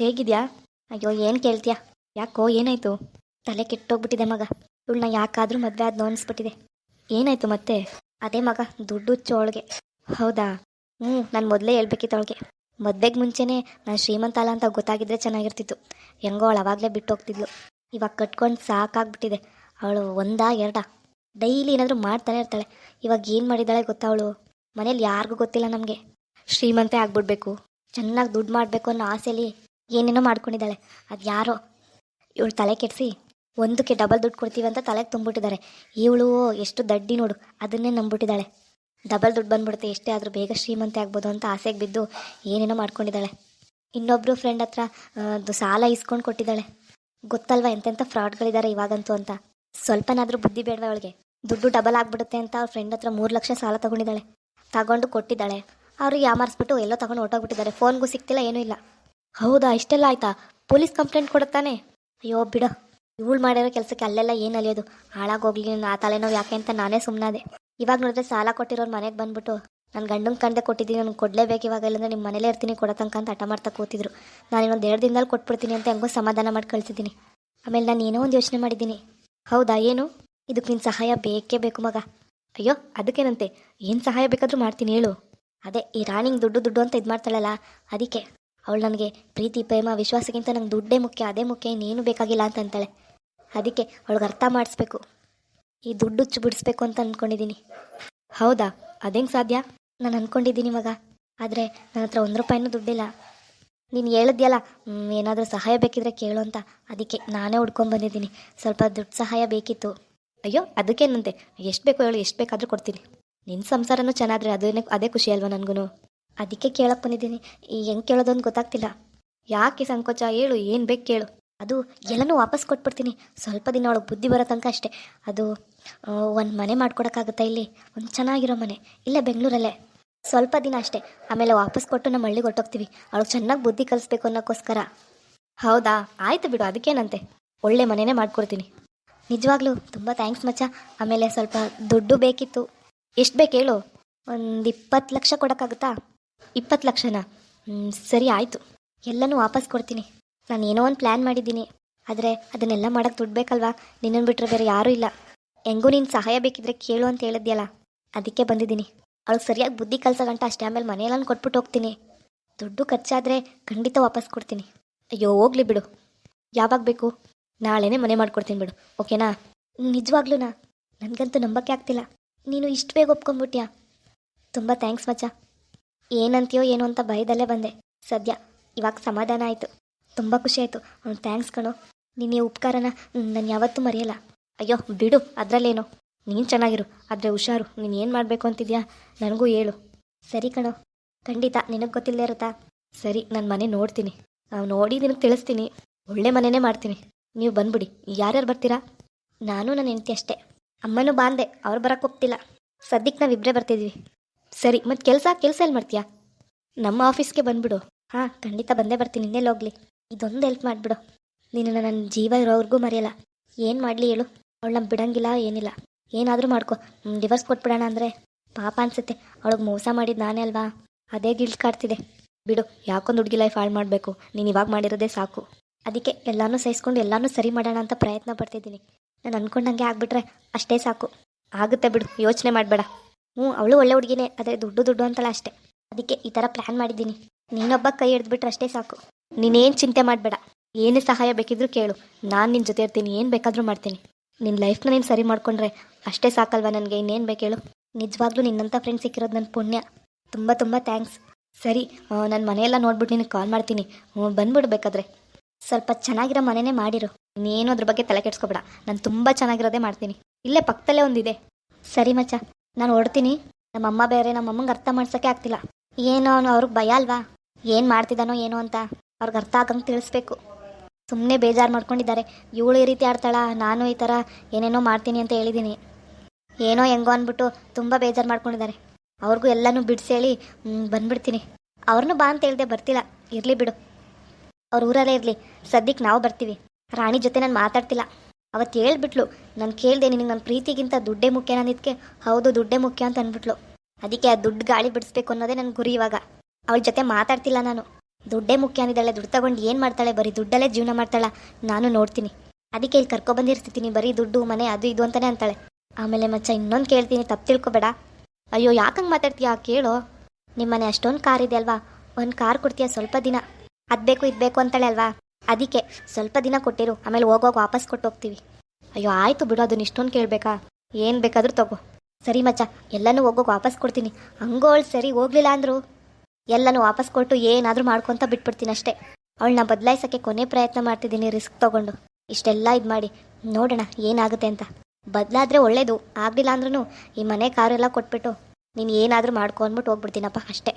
ಹೇಗಿದ್ಯಾ? ಅಯ್ಯೋ, ಏನು ಕೇಳ್ತೀಯಾ? ಯಾಕೋ ಏನಾಯ್ತು? ತಲೆ ಕೆಟ್ಟೋಗ್ಬಿಟ್ಟಿದೆ ಮಗ. ಇವಳನ್ನ ಯಾಕಾದರೂ ಮದುವೆ ಆದ್ನೋ ಅನಿಸ್ಬಿಟ್ಟಿದೆ. ಏನಾಯ್ತು ಮತ್ತೆ? ಅದೇ ಮಗ, ದುಡ್ಡು ಚೋಳ್ಗೆ. ಹೌದಾ? ಹ್ಞೂ ನಾನು ಮೊದಲೇ ಹೇಳ್ಬೇಕಿತ್ತು ಅವಳಿಗೆ. ಮದ್ವೆಗೆ ಮುಂಚೆನೇ ನಾನು ಶ್ರೀಮಂತ ಅಲ್ಲ ಅಂತ ಗೊತ್ತಾಗಿದ್ರೆ ಚೆನ್ನಾಗಿರ್ತಿತ್ತು. ಹೆಂಗೋ ಅವಳು ಅವಾಗಲೇ ಬಿಟ್ಟು ಹೋಗ್ತಿದ್ಲು ಇವಾಗ ಕಟ್ಕೊಂಡು ಸಾಕಾಗ್ಬಿಟ್ಟಿದೆ. ಅವಳು ಒಂದಾ ಎರಡಾ? ಡೈಲಿ ಏನಾದರೂ ಮಾಡ್ತಾನೆ ಇರ್ತಾಳೆ. ಇವಾಗ ಏನು ಮಾಡಿದ್ದಾಳೆ ಗೊತ್ತಾ ಅವಳು? ಮನೇಲಿ ಯಾರಿಗೂ ಗೊತ್ತಿಲ್ಲ ನಮಗೆ. ಶ್ರೀಮಂತೆ ಆಗ್ಬಿಡ್ಬೇಕು. ಚೆನ್ನಾಗಿ ದುಡ್ಡು ಮಾಡಬೇಕು ಅನ್ನೋ ಆಸೆಲಿ ಏನೇನೋ ಮಾಡ್ಕೊಂಡಿದ್ದಾಳೆ. ಅದು ಯಾರೋ. ಇವಳು ತಲೆ ಕೆಡಿಸಿ ಒಂದಕ್ಕೆ ಡಬಲ್ ದುಡ್ಡು ಕೊಡ್ತೀವಿ ಅಂತ ತಲೆಗೆ ತುಂಬಿಟ್ಟಿದ್ದಾರೆ. ಇವಳು ಎಷ್ಟು ದಡ್ಡಿ ನೋಡು, ಅದನ್ನೇ ನಂಬಿಟ್ಟಿದ್ದಾಳೆ. ಡಬಲ್ ದುಡ್ಡು ಬಂದ್ಬಿಡುತ್ತೆ, ಎಷ್ಟೇ ಆದರೂ ಬೇಗ ಶ್ರೀಮಂತೆ ಆಗ್ಬೋದು ಅಂತ ಆಸೆಗೆ ಬಿದ್ದು ಏನೇನೋ ಮಾಡ್ಕೊಂಡಿದ್ದಾಳೆ. ಇನ್ನೊಬ್ಬರು ಫ್ರೆಂಡ್ ಹತ್ರ ಸಾಲ ಇಸ್ಕೊಂಡು ಕೊಟ್ಟಿದ್ದಾಳೆ. ಗೊತ್ತಲ್ವಾ ಎಂತೆಂಥ ಫ್ರಾಡ್ಗಳಿದ್ದಾರೆ ಇವಾಗಂತೂ ಅಂತ. ಸ್ವಲ್ಪನಾದರೂ ಬುದ್ಧಿ ಬೇಡವಾ ಅವಳಿಗೆ? ದುಡ್ಡು ಡಬಲ್ ಆಗ್ಬಿಡುತ್ತೆ ಅಂತ ಅವ್ರ ಫ್ರೆಂಡ್ ಹತ್ರ ಮೂರು ಲಕ್ಷ ಸಾಲ ತಗೊಂಡಿದ್ದಾಳೆ. ತಗೊಂಡು ಕೊಟ್ಟಿದ್ದಾಳೆ. ಅವ್ರಿಗೆ ಯಾಮಾರಿಸ್ಬಿಟ್ಟು ಎಲ್ಲೋ ತಗೊಂಡು ಹೊಟ್ಟೋಗ್ಬಿಟ್ಟಿದ್ದಾರೆ ಫೋನ್ಗೂ ಸಿಗ್ತಿಲ್ಲ, ಏನೂ ಇಲ್ಲ. ಹೌದಾ, ಇಷ್ಟೆಲ್ಲ ಆಯ್ತಾ? ಪೊಲೀಸ್ ಕಂಪ್ಲೇಂಟ್ ಕೊಡುತ್ತಾನೆ ಅಯ್ಯೋ, ಬಿಡ. ಇವಳು ಮಾಡಿರೋ ಕೆಲಸಕ್ಕೆ ಅಲ್ಲೆಲ್ಲ ಏನು ಅಲಿಯೋದು? ಹಾಳಾಗೋಗ್ಲಿ ಆ ತಲೆನೋವು ಯಾಕೆ ಅಂತ ನಾನೇ ಸುಮ್ಮನಾದೆ ಇವಾಗ ನೋಡಿದ್ರೆ ಸಾಲ ಕೊಟ್ಟಿರೋರು ಮನೆಗೆ ಬಂದ್ಬಿಟ್ಟು ನನ್ನ ಗಂಡಂಗೆ ಕಂಡೆ ಕೊಟ್ಟಿದ್ದೀನಿ, ನನಗೆ ಕೊಡಲೇಬೇಕು ಇವಾಗ, ಇಲ್ಲಂದ್ರೆ ನಿಮ್ಮ ಮನೇಲೇ ಇರ್ತೀನಿ ಕೊಡತಂಕ ಅಂತ ಹಠ ಮಾಡ್ತಾ ಕೂತಿದ್ರು. ನಾನು ಇನ್ನೊಂದು ಎರಡು ದಿನದಲ್ಲಿ ಕೊಟ್ಬಿಡ್ತೀನಿ ಅಂತ ಹೆಂಗೋ ಸಮಾಧಾನ ಮಾಡಿ ಕಳಿಸಿದ್ದೀನಿ. ಆಮೇಲೆ ನಾನು ಏನೋ ಒಂದು ಯೋಚನೆ ಮಾಡಿದ್ದೀನಿ. ಹೌದಾ, ಏನು? ಇದಕ್ಕೆ ನಿನ್ನ ಸಹಾಯ ಬೇಕೇ ಬೇಕು ಮಗ. ಅಯ್ಯೋ, ಅದಕ್ಕೇನಂತೆ? ಏನು ಸಹಾಯ ಬೇಕಾದರೂ ಮಾಡ್ತೀನಿ, ಹೇಳು. ಅದೇ, ಈ ರಾಣಿಂಗ್ ದುಡ್ಡು ದುಡ್ಡು ಅಂತ ಇದು ಮಾಡ್ತಾಳಲ್ಲ ಅದಕ್ಕೆ. ಅವಳು ನನಗೆ ಪ್ರೀತಿ, ಪ್ರೇಮ, ವಿಶ್ವಾಸಕ್ಕಿಂತ ನಂಗೆ ದುಡ್ಡೇ ಮುಖ್ಯ, ಅದೇ ಮುಖ್ಯ, ಇನ್ನೇನು ಬೇಕಾಗಿಲ್ಲ ಅಂತ ಅಂತಾಳೆ. ಅದಕ್ಕೆ ಅವಳಿಗೆ ಅರ್ಥ ಮಾಡಿಸ್ಬೇಕು. ಈ ದುಡ್ಡು ಹುಚ್ಚು ಬಿಡಿಸ್ಬೇಕು ಅಂತ ಅಂದ್ಕೊಂಡಿದ್ದೀನಿ ಹೌದಾ? ಅದೇಂಗೆ ಸಾಧ್ಯ? ನಾನು ಅಂದ್ಕೊಂಡಿದ್ದೀನಿ ಮಗ. ಆದರೆ ನನ್ನ ಹತ್ರ ಒಂದು ರೂಪಾಯಿನೂ ದುಡ್ಡಿಲ್ಲ. ನೀನು ಹೇಳಿದ್ಯಲ್ಲ ಏನಾದರೂ ಸಹಾಯ ಬೇಕಿದ್ರೆ ಕೇಳು ಅಂತ. ಅದಕ್ಕೆ ನಾನೇ ಹುಡ್ಕೊಂಡು ಬಂದಿದ್ದೀನಿ. ಸ್ವಲ್ಪ ದುಡ್ಡು ಸಹಾಯ ಬೇಕಿತ್ತು. ಅಯ್ಯೋ, ಅದಕ್ಕೇನಂತೆ? ಎಷ್ಟು ಬೇಕು ಹೇಳು, ಎಷ್ಟು ಬೇಕಾದರೂ ಕೊಡ್ತೀನಿ. ನಿನ್ನ ಸಂಸಾರನೂ ಚೆನ್ನಾದ್ರೆ ಅದೇನೇ ಅದೇ ಖುಷಿ ಅಲ್ವಾ ನನಗೂ ಅದಕ್ಕೆ ಕೇಳಕ್ಕೆ ಬಂದಿದ್ದೀನಿ. ಹೆಂಗೆ ಕೇಳೋದು ಗೊತ್ತಾಗ್ತಿಲ್ಲ. ಯಾಕೆ ಸಂಕೋಚ ಹೇಳು, ಏನು ಬೇಕು ಕೇಳು. ಅದು ಎಲ್ಲನೂ ವಾಪಸ್ ಕೊಟ್ಬಿಡ್ತೀನಿ. ಸ್ವಲ್ಪ ದಿನ ಒಳಗೆ ಬುದ್ಧಿ ಬರೋ ತನಕ ಅಷ್ಟೇ. ಅದು ಒಂದು ಮನೆ ಮಾಡ್ಕೊಡೋಕ್ಕಾಗುತ್ತಾ ಇಲ್ಲಿ? ಒಂದು ಚೆನ್ನಾಗಿರೋ ಮನೆ. ಇಲ್ಲೇ ಬೆಂಗಳೂರಲ್ಲೇ. ಸ್ವಲ್ಪ ದಿನ ಅಷ್ಟೇ. ಆಮೇಲೆ ವಾಪಸ್ ಕೊಟ್ಟು ನಮ್ಮ ಹಳ್ಳಿಗೆ ಹೊಟ್ಟೋಗ್ತೀವಿ ಅವಳು ಚೆನ್ನಾಗಿ ಬುದ್ಧಿ ಕಲಿಸ್ಬೇಕು ಅನ್ನೋಕ್ಕೋಸ್ಕರ. ಹೌದಾ? ಆಯ್ತು ಬಿಡು, ಅದಕ್ಕೇನಂತೆ. ಒಳ್ಳೆ ಮನೆನೇ ಮಾಡ್ಕೊಡ್ತೀನಿ. ನಿಜವಾಗ್ಲೂ ತುಂಬ ಥ್ಯಾಂಕ್ಸ್ ಮಚ್ಚ. ಆಮೇಲೆ ಸ್ವಲ್ಪ ದುಡ್ಡು ಬೇಕಿತ್ತು. ಎಷ್ಟು ಬೇಕು ಹೇಳು? ಒಂದು ಇಪ್ಪತ್ತು ಲಕ್ಷ ಕೊಡೋಕ್ಕಾಗುತ್ತಾ? ಇಪ್ಪತ್ತು ಲಕ್ಷನಾ? ಸರಿ ಆಯಿತು. ಎಲ್ಲನೂ ವಾಪಸ್ ಕೊಡ್ತೀನಿ. ನಾನು ಏನೋ ಒಂದು ಪ್ಲ್ಯಾನ್ ಮಾಡಿದ್ದೀನಿ. ಆದರೆ ಅದನ್ನೆಲ್ಲ ಮಾಡೋಕ್ಕೆ ದುಡ್ಡು ಬೇಕಲ್ವಾ? ನಿನ್ನನ್ನು ಬಿಟ್ಟರೆ ಬೇರೆ ಯಾರೂ ಇಲ್ಲ. ಹೆಂಗೂ ನೀನು ಸಹಾಯ ಬೇಕಿದ್ರೆ ಕೇಳು ಅಂತ ಹೇಳಿದ್ಯಲ್ಲ. ಅದಕ್ಕೆ ಬಂದಿದ್ದೀನಿ. ಅವಳಿಗೆ ಸರಿಯಾಗಿ ಬುದ್ಧಿ ಕಲ್ಸಗಂಟ ಅಷ್ಟೇ, ಆಮೇಲೆ ಮನೆಯೆಲ್ಲ ಕೊಟ್ಬಿಟ್ಟು ಹೋಗ್ತೀನಿ. ದುಡ್ಡು ಖರ್ಚಾದರೆ ಖಂಡಿತ ವಾಪಸ್ ಕೊಡ್ತೀನಿ. ಅಯ್ಯೋ, ಹೋಗ್ಲಿ ಬಿಡು. ಯಾವಾಗ ಬೇಕು? ನಾಳೆನೇ ಮನೆ ಮಾಡ್ಕೊಡ್ತೀನಿ ಬಿಡು. ಓಕೆನಾ? ನಿಜವಾಗ್ಲೂನಾ ನನಗಂತೂ ನಂಬಕ್ಕೆ ಆಗ್ತಿಲ್ಲ. ನೀನು ಇಷ್ಟು ಬೇಗ ಒಪ್ಕೊಂಡ್ಬಿಟ್ಯಾ? ತುಂಬ ಥ್ಯಾಂಕ್ಸ್ ಮಚ್ಚ. ಏನಂತೀಯೋ ಏನೋ ಅಂತ ಭಯದಲ್ಲೇ ಬಂದೆ. ಸದ್ಯ ಇವಾಗ ಸಮಾಧಾನ ಆಯಿತು. ತುಂಬ ಖುಷಿ ಆಯಿತು. ಥ್ಯಾಂಕ್ಸ್ ಕಣೋ. ನಿನ್ನ ಉಪಕಾರನ ನಾನು ಯಾವತ್ತೂ ಮರೆಯಲ್ಲ. ಅಯ್ಯೋ, ಬಿಡು, ಅದರಲ್ಲೇನೋ. ನೀನು ಚೆನ್ನಾಗಿರು, ಆದರೆ ಹುಷಾರು, ನೀನು ಏನು ಮಾಡಬೇಕು ಅಂತಿದ್ಯಾ? ನನಗೂ ಹೇಳು. ಸರಿ ಕಣೋ. ಖಂಡಿತ, ನಿನಗೆ ಗೊತ್ತಿಲ್ಲದೆ ಇರುತ್ತಾ? ಸರಿ, ನಾನು ಮನೆ ನೋಡ್ತೀನಿ. ನಾವು ನೋಡಿ ನಿನಗೆ ತಿಳಿಸ್ತೀನಿ. ಒಳ್ಳೆ ಮನೆನೇ ಮಾಡ್ತೀನಿ. ನೀವು ಬಂದ್ಬಿಡಿ. ಯಾರ್ಯಾರು ಬರ್ತೀರಾ? ನಾನು ನನ್ನ ಹೆಂಡತಿ ಅಷ್ಟೇ. ಅಮ್ಮನೂ ಬಾಂದೆ. ಅವ್ರು ಬರಕ್ಕೆ ಒಪ್ತಿಲ್ಲ. ಸದ್ಯಕ್ಕೆ ನಾವಿಬ್ಬರೇ ಬರ್ತಿದ್ವಿ. ಸರಿ, ಮತ್ತು ಕೆಲಸ ಕೆಲಸ ಎಲ್ಲಿ ಮಾಡ್ತೀಯಾ? ನಮ್ಮ ಆಫೀಸ್ಗೆ ಬಂದ್ಬಿಡು. ಹಾಂ, ಖಂಡಿತ ಬಂದೇ ಬರ್ತೀನಿ ಇನ್ನೆಲ್ಲಿ ಹೋಗ್ಲಿ. ಇದೊಂದು ಹೆಲ್ಪ್ ಮಾಡಿಬಿಡು. ನೀನು ನನ್ನ ಜೀವ ಇರೋವ್ರಿಗೂ ಮರೆಯಲ್ಲ. ಏನು ಮಾಡಲಿ ಹೇಳು. ಅವಳು ನಮ್ಮ ಬಿಡಂಗಿಲ್ಲ, ಏನಿಲ್ಲ. ಏನಾದರೂ ಮಾಡ್ಕೊ. ಡಿವರ್ಸ್ ಕೊಟ್ಬಿಡೋಣ ಅಂದರೆ ಪಾಪ ಅನ್ಸುತ್ತೆ. ಅವಳಿಗೆ ಮೋಸ ಮಾಡಿದ್ದು ನಾನೇ ಅಲ್ವಾ? ಅದೇ ಗಿಲ್ಟ್ ಕಾಡ್ತಿದೆ. ಬಿಡು, ಯಾಕೊಂದು ಹುಡುಗಿ ಲೈಫ್ ಹಾಳು ಮಾಡಬೇಕು. ನೀನು ಇವಾಗ ಮಾಡಿರೋದೇ ಸಾಕು. ಅದಕ್ಕೆ ಎಲ್ಲನೂ ಸಹಿಸ್ಕೊಂಡು ಎಲ್ಲನೂ ಸರಿ ಮಾಡೋಣ ಅಂತ ಪ್ರಯತ್ನ ಪಡ್ತಿದ್ದೀನಿ. ನಾನು ಅನ್ಕೊಂಡಂಗೆ ಆಗಿಬಿಟ್ರೆ ಅಷ್ಟೇ ಸಾಕು. ಆಗುತ್ತೆ ಬಿಡು, ಯೋಚನೆ ಮಾಡಬೇಡ. ಹ್ಞೂ, ಅವಳು ಒಳ್ಳೆ ಹುಡುಗಿನೇ ಅದೇ ದುಡ್ಡು ದುಡ್ಡು ಅಂತಲ್ಲ ಅಷ್ಟೇ. ಅದಕ್ಕೆ ಈ ಥರ ಪ್ಲ್ಯಾನ್ ಮಾಡಿದ್ದೀನಿ. ನೀನೊಬ್ಬ ಕೈ ಹಿಡಿದ್ಬಿಟ್ರೆ ಅಷ್ಟೇ ಸಾಕು. ನೀನೇನು ಚಿಂತೆ ಮಾಡಬೇಡ. ಏನೇ ಸಹಾಯ ಬೇಕಿದ್ರೂ ಕೇಳು. ನಾನು ನಿನ್ನ ಜೊತೆ ಇರ್ತೀನಿ, ಏನು ಬೇಕಾದರೂ ಮಾಡ್ತೀನಿ. ನಿನ್ನ ಲೈಫ್ನ ನೀನು ಸರಿ ಮಾಡ್ಕೊಂಡ್ರೆ ಅಷ್ಟೇ ಸಾಕಲ್ವಾ ನನಗೆ? ಇನ್ನೇನು ಬೇಕು ಹೇಳು? ನಿಜವಾಗ್ಲೂ ನಿನ್ನಂಥ ಫ್ರೆಂಡ್ ಸಿಕ್ಕಿರೋದು ನನ್ನ ಪುಣ್ಯ. ತುಂಬ ತುಂಬ ಥ್ಯಾಂಕ್ಸ್ ಸರಿ ನನ್ನ ಮನೆಯೆಲ್ಲ ನೋಡ್ಬಿಟ್ಟು ನಿನಗೆ ಕಾಲ್ ಮಾಡ್ತೀನಿ. ಹ್ಞೂ ಬಂದ್ಬಿಡ್ಬೇಕಾದ್ರೆ ಸ್ವಲ್ಪ ಚೆನ್ನಾಗಿರೋ ಮನೆನೇ ಮಾಡಿರು. ನೀನು ಅದ್ರ ಬಗ್ಗೆ ತಲೆ ಕೆಡ್ಸ್ಕೊಬೇಡ. ನಾನು ತುಂಬ ಚೆನ್ನಾಗಿರೋದೇ ಮಾಡ್ತೀನಿ. ಇಲ್ಲೇ ಪಕ್ಕದಲ್ಲೇ ಒಂದಿದೆ. ಸರಿ ಮಚ್ಚ. ನಾನು ಹೊಡ್ತೀನಿ ನಮ್ಮ ಅಮ್ಮ ಬೇರೆ, ನಮ್ಮಮ್ಮಂಗೆ ಅರ್ಥ ಮಾಡ್ಸೋಕ್ಕೆ ಆಗ್ತಿಲ್ಲ. ಏನೋ ಅವನು ಅವ್ರಿಗೆ ಭಯ ಅಲ್ವಾ? ಏನು ಮಾಡ್ತಿದ್ದಾನೋ ಏನೋ ಅಂತ ಅವ್ರಿಗೆ ಅರ್ಥ ಆಗಂಗೆ ತಿಳಿಸ್ಬೇಕು. ಸುಮ್ಮನೆ ಬೇಜಾರು ಮಾಡ್ಕೊಂಡಿದ್ದಾರೆ. ಇವಳು ಈ ರೀತಿ ಆಡ್ತಾಳ, ನಾನು ಈ ಥರ ಏನೇನೋ ಮಾಡ್ತೀನಿ ಅಂತ ಹೇಳಿದ್ದೀನಿ. ಏನೋ ಹೆಂಗೋ ಅಂದ್ಬಿಟ್ಟು ತುಂಬ ಬೇಜಾರು ಮಾಡ್ಕೊಂಡಿದ್ದಾರೆ. ಅವ್ರಿಗೂ ಎಲ್ಲನೂ ಬಿಡಿಸಿ ಹೇಳಿ ಬಂದ್ಬಿಡ್ತೀನಿ. ಅವ್ರನ್ನೂ ಬಾ ಅಂತ ಹೇಳ್ದೆ ಬರ್ತಿಲ್ಲ. ಇರಲಿ ಬಿಡು. ಅವ್ರ ಊರಲ್ಲೇ ಇರಲಿ. ಸದ್ಯಕ್ಕೆ ನಾವು ಬರ್ತೀವಿ. ರಾಣಿ ಜೊತೆ ನಾನು ಮಾತಾಡ್ತಿಲ್ಲ. ಅವತ್ತು ಹೇಳ್ಬಿಟ್ಲು ನಾನು ಕೇಳಿದೆ ನಿನಗೆ ನನ್ನ ಪ್ರೀತಿಗಿಂತ ದುಡ್ಡೇ ಮುಖ್ಯ ಅಂದಿದ್ದಕ್ಕೆ ಹೌದು, ದುಡ್ಡೇ ಮುಖ್ಯ ಅಂತ ಅಂದ್ಬಿಟ್ಲು. ಅದಕ್ಕೆ ಆ ದುಡ್ಡು ಗಾಳಿ ಬಿಡಿಸ್ಬೇಕು ಅನ್ನೋದೇ ನನ್ನ ಗುರಿ ಇವಾಗ. ಅವಳ ಜೊತೆ ಮಾತಾಡ್ತಿಲ್ಲ ನಾನು. ದುಡ್ಡೇ ಮುಖ್ಯ ಅಂದಿದ್ದಾಳೆ, ದುಡ್ಡು ತಗೊಂಡು ಏನು ಮಾಡ್ತಾಳೆ? ಬರೀ ದುಡ್ಡಲ್ಲೇ ಜೀವನ ಮಾಡ್ತಾಳ. ನಾನು ನೋಡ್ತೀನಿ. ಅದಕ್ಕೆ ಇಲ್ಲಿ ಕರ್ಕೊಬಂದಿರ್ತೀನಿ ಬರೀ ದುಡ್ಡು, ಮನೆ, ಅದು ಇದು ಅಂತಾನೆ ಅಂತಾಳೆ. ಆಮೇಲೆ ಮಚ್ಚ, ಇನ್ನೊಂದು ಕೇಳ್ತೀನಿ, ತಪ್ಪು ತಿಳ್ಕೊಬೇಡ. ಅಯ್ಯೋ ಯಾಕಂಗೆ ಮಾತಾಡ್ತೀಯಾ? ಕೇಳು. ನಿಮ್ಮನೆ ಅಷ್ಟೊಂದು ಕಾರ್ ಇದೆ ಅಲ್ವಾ? ಒಂದು ಕಾರ್ ಕೊಡ್ತೀಯ? ಸ್ವಲ್ಪ ದಿನ. ಅದು ಬೇಕು, ಇದು ಬೇಕು ಅಂತಾಳೆ ಅಲ್ವಾ? ಅದಕ್ಕೆ ಸ್ವಲ್ಪ ದಿನ ಕೊಟ್ಟಿರು, ಆಮೇಲೆ ಹೋಗೋಗಿ ವಾಪಸ್ ಕೊಟ್ಟು ಹೋಗ್ತೀವಿ. ಅಯ್ಯೋ, ಆಯಿತು ಬಿಡು, ಅದನ್ನ ಇಷ್ಟೊಂದು ಕೇಳಬೇಕಾ? ಏನು ಬೇಕಾದರೂ ತಗೋ. ಸರಿ ಮಚ್ಚ, ಎಲ್ಲನೂ ಹೋಗೋಕೆ ವಾಪಸ್ ಕೊಡ್ತೀನಿ. ಹಂಗೋಳು ಸರಿ ಹೋಗ್ಲಿಲ್ಲ ಅಂದ್ರು. ಎಲ್ಲನೂ ವಾಪಸ್ ಕೊಟ್ಟು ಏನಾದರೂ ಮಾಡ್ಕೊತ ಬಿಟ್ಬಿಡ್ತೀನಿ ಅಷ್ಟೇ. ಅವಳನ್ನ ಬದಲಾಯಿಸೋಕ್ಕೆ ಕೊನೆ ಪ್ರಯತ್ನ ಮಾಡ್ತಿದ್ದೀನಿ, ರಿಸ್ಕ್ ತಗೊಂಡು. ಇಷ್ಟೆಲ್ಲ ಇದು ಮಾಡಿ, ನೋಡೋಣ ಏನಾಗುತ್ತೆ ಅಂತ. ಬದಲಾದ್ರೆ ಒಳ್ಳೇದು, ಆಗಲಿಲ್ಲ ಅಂದ್ರೂ ಈ ಮನೆ ಕಾರೆಲ್ಲ ಕೊಟ್ಬಿಟ್ಟು ನೀನು ಏನಾದರೂ ಮಾಡ್ಕೊಂಡ್ಬಿಟ್ಟು ಹೋಗ್ಬಿಡ್ತೀನಪ್ಪ ಅಷ್ಟೇ.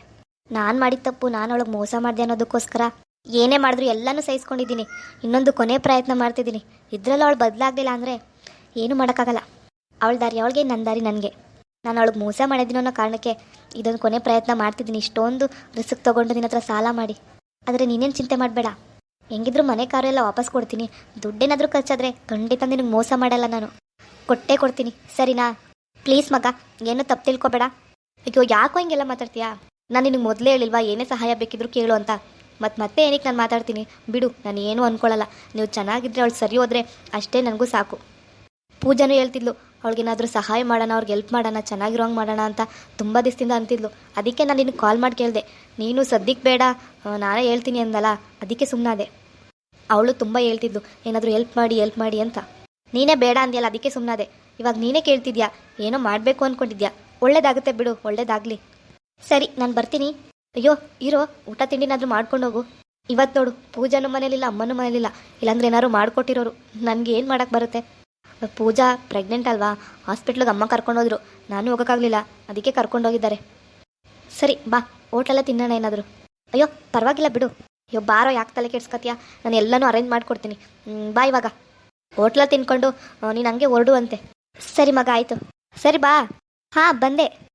ನಾನು ಮಾಡಿದ ತಪ್ಪು, ನಾನು ಅವಳಿಗೆ ಮೋಸ ಮಾಡಿದೆ ಅನ್ನೋದಕ್ಕೋಸ್ಕರ ಏನೇ ಮಾಡಿದ್ರು ಎಲ್ಲನೂ ಸಹಿಸ್ಕೊಂಡಿದ್ದೀನಿ. ಇನ್ನೊಂದು ಕೊನೆ ಪ್ರಯತ್ನ ಮಾಡ್ತಿದ್ದೀನಿ. ಇದರಲ್ಲಿ ಅವಳು ಬದಲಾಗಲಿಲ್ಲ ಅಂದರೆ ಏನೂ ಮಾಡೋಕ್ಕಾಗಲ್ಲ. ಅವಳ ದಾರಿ ಅವಳಿಗೆ ನನ್ನ ದಾರಿ ನನಗೆ. ನಾನು ಅವಳಿಗೆ ಮೋಸ ಮಾಡಿದ್ದೀನಿ ಅನ್ನೋ ಕಾರಣಕ್ಕೆ ಇದೊಂದು ಕೊನೆ ಪ್ರಯತ್ನ ಮಾಡ್ತಿದ್ದೀನಿ. ಇಷ್ಟೊಂದು ರಿಸ್ಕ್ ತೊಗೊಂಡು ನಿನ್ನ ಹತ್ರ ಸಾಲ ಮಾಡಿ. ಆದರೆ ನೀನೇನು ಚಿಂತೆ ಮಾಡಬೇಡ. ಹೆಂಗಿದ್ರು ಮನೆ ಕಾರು ಎಲ್ಲ ವಾಪಸ್ ಕೊಡ್ತೀನಿ. ದುಡ್ಡೇನಾದರೂ ಖರ್ಚಾದರೆ ಖಂಡಿತ ನಿನಗೆ ಮೋಸ ಮಾಡಲ್ಲ ನಾನು. ಕೊಟ್ಟೇ ಕೊಡ್ತೀನಿ. ಸರಿನಾ? ಪ್ಲೀಸ್ ಮಗ, ಏನು ತಪ್ಪು ತಿಳ್ಕೊಬೇಡ. ಅಯ್ಯೋ, ಯಾಕೋ ಹಿಂಗೆಲ್ಲ ಮಾತಾಡ್ತೀಯಾ? ನಾನು ನಿನಗೆ ಮೊದಲೇ ಹೇಳಿಲ್ವಾ, ಏನೇ ಸಹಾಯ ಬೇಕಿದ್ರು ಕೇಳು ಅಂತ. ಮತ್ತು ಮತ್ತೆ ಏನಕ್ಕೆ ನಾನು ಮಾತಾಡ್ತೀನಿ? ಬಿಡು, ನಾನು ಏನೂ ಅಂದ್ಕೊಳ್ಳಲ್ಲ ನೀವು ಚೆನ್ನಾಗಿದ್ದರೆ ಅವಳು ಸರಿ ಹೋದರೆ ಅಷ್ಟೇ ನನಗೂ ಸಾಕು. ಪೂಜಾನು ಹೇಳ್ತಿದ್ಲು, ಅವಳಿಗೇನಾದರೂ ಸಹಾಯ ಮಾಡೋಣ, ಅವ್ರಿಗೆ ಹೆಲ್ಪ್ ಮಾಡೋಣ, ಚೆನ್ನಾಗಿರೋಂಗೆ ಮಾಡೋಣ ಅಂತ ತುಂಬ ದಿವಸದಿಂದ ಅಂತಿದ್ಲು. ಅದಕ್ಕೆ ನಾನು ನಿನಗೆ ಕಾಲ್ ಮಾಡಿ ಕೇಳಿದೆ. ನೀನು ಸದ್ಯಕ್ಕೆ ಬೇಡ ನಾನೇ ಹೇಳ್ತೀನಿ ಅಂದಲ್ಲ, ಅದಕ್ಕೆ ಸುಮ್ಮನಾದೆ ಅವಳು ತುಂಬ ಹೇಳ್ತಿದ್ಲು, ಏನಾದರೂ ಹೆಲ್ಪ್ ಮಾಡಿ ಹೆಲ್ಪ್ ಮಾಡಿ ಅಂತ. ನೀನೇ ಬೇಡ ಅಂದಿಯಲ್ಲ, ಅದಕ್ಕೆ ಸುಮ್ಮನಾದೆ ಇವಾಗ ನೀನೇ ಕೇಳ್ತಿದ್ಯಾ? ಏನೋ ಮಾಡಬೇಕು ಅಂದ್ಕೊಂಡಿದ್ಯಾ ಒಳ್ಳೇದಾಗುತ್ತೆ ಬಿಡು, ಒಳ್ಳೇದಾಗಲಿ. ಸರಿ, ನಾನು ಬರ್ತೀನಿ. ಅಯ್ಯೋ, ಇರೋ, ಊಟ ತಿಂಡಿನಾದ್ರೂ ಮಾಡ್ಕೊಂಡು ಹೋಗು. ಇವತ್ತು ನೋಡು, ಪೂಜಾನು ಮನೇಲಿಲ್ಲ, ಅಮ್ಮನೂ ಮನೇಲಿಲ್ಲ. ಇಲ್ಲಾಂದ್ರೆ ಏನಾದ್ರು ಮಾಡ್ಕೊಟ್ಟಿರೋರು. ನನಗೆ ಏನು ಮಾಡೋಕ್ಕೆ ಬರುತ್ತೆ? ಪೂಜಾ ಪ್ರೆಗ್ನೆಂಟ್ ಅಲ್ವಾ? ಹಾಸ್ಪಿಟ್ಲಿಗೆ ಅಮ್ಮ ಕರ್ಕೊಂಡೋದ್ರು ನಾನು ಹೋಗೋಕ್ಕಾಗಲಿಲ್ಲ. ಅದಕ್ಕೆ ಕರ್ಕೊಂಡೋಗಿದ್ದಾರೆ ಸರಿ, ಬಾ. ಹೋಟ್ಲೆಲ್ಲ ತಿನ್ನೋಣ ಏನಾದರೂ. ಅಯ್ಯೋ, ಪರವಾಗಿಲ್ಲ, ಬಿಡು. ಅಯ್ಯೋ, ಬಾರೋ, ಯಾಕೆ ತಲೆ ಕೆಡ್ಸ್ಕತಿಯ? ನಾನು ಎಲ್ಲನೂ ಅರೇಂಜ್ ಮಾಡ್ಕೊಡ್ತೀನಿ. ಬಾ ಇವಾಗ. ಹೋಟ್ಲಲ್ಲಿ ತಿನ್ಕೊಂಡು ನೀನು ಹಂಗೆ ಹೊರಡುವಂತೆ ಸರಿ ಮಗ, ಆಯಿತು. ಸರಿ, ಬಾ. ಹಾಂ, ಬಂದೆ.